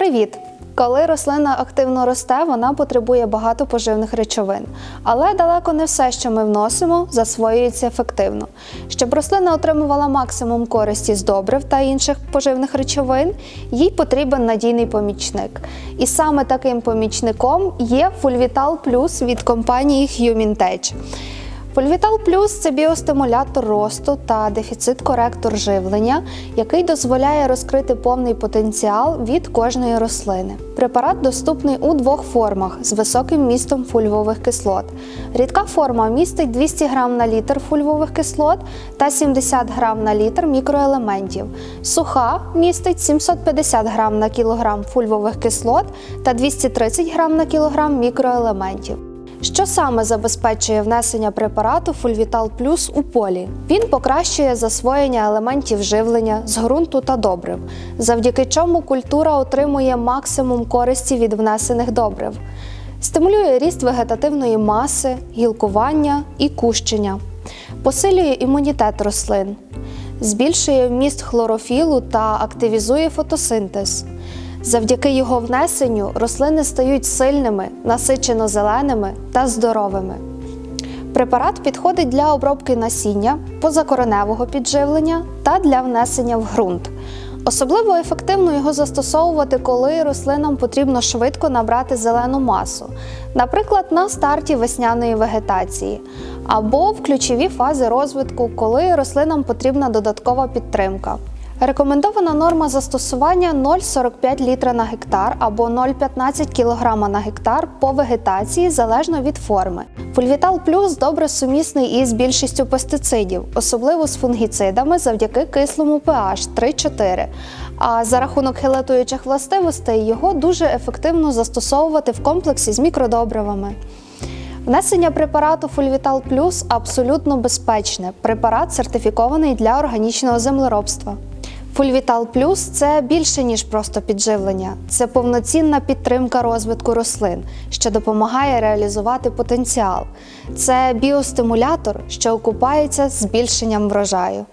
Привіт! Коли рослина активно росте, вона потребує багато поживних речовин. Але далеко не все, що ми вносимо, засвоюється ефективно. Щоб рослина отримувала максимум користі з добрив та інших поживних речовин, їй потрібен надійний помічник. І саме таким помічником є Fulvital Plus від компанії HumanTech. Фольвітал Плюс це біостимулятор росту та дефіцит-коректор живлення, який дозволяє розкрити повний потенціал від кожної рослини. Препарат доступний у двох формах з високим містом фульвових кислот. Рідка форма містить 200 г на літр фульвових кислот та 70 г на літр мікроелементів. Суха містить 750 г на кілограм фульвових кислот та 230 г на кілограм мікроелементів. Що саме забезпечує внесення препарату Фульвітал Плюс у полі? Він покращує засвоєння елементів живлення з ґрунту та добрив, завдяки чому культура отримує максимум користі від внесених добрив, стимулює ріст вегетативної маси, гілкування і кущення, посилює імунітет рослин, збільшує вміст хлорофілу та активізує фотосинтез. Завдяки його внесенню рослини стають сильними, насичено зеленими та здоровими. Препарат підходить для обробки насіння, позакореневого підживлення та для внесення в ґрунт. Особливо ефективно його застосовувати, коли рослинам потрібно швидко набрати зелену масу, наприклад, на старті весняної вегетації, або в ключові фази розвитку, коли рослинам потрібна додаткова підтримка. Рекомендована норма застосування 0,45 літра на гектар або 0,15 кг на гектар по вегетації залежно від форми. Фульвітал Плюс добре сумісний із більшістю пестицидів, особливо з фунгіцидами завдяки кислому pH 3-4. А за рахунок хилатуючих властивостей його дуже ефективно застосовувати в комплексі з мікродобривами. Внесення препарату Фульвітал Плюс абсолютно безпечне. Препарат сертифікований для органічного землеробства. Фульвітал Плюс це більше ніж просто підживлення, це повноцінна підтримка розвитку рослин, що допомагає реалізувати потенціал. Це біостимулятор, що окупається збільшенням врожаю.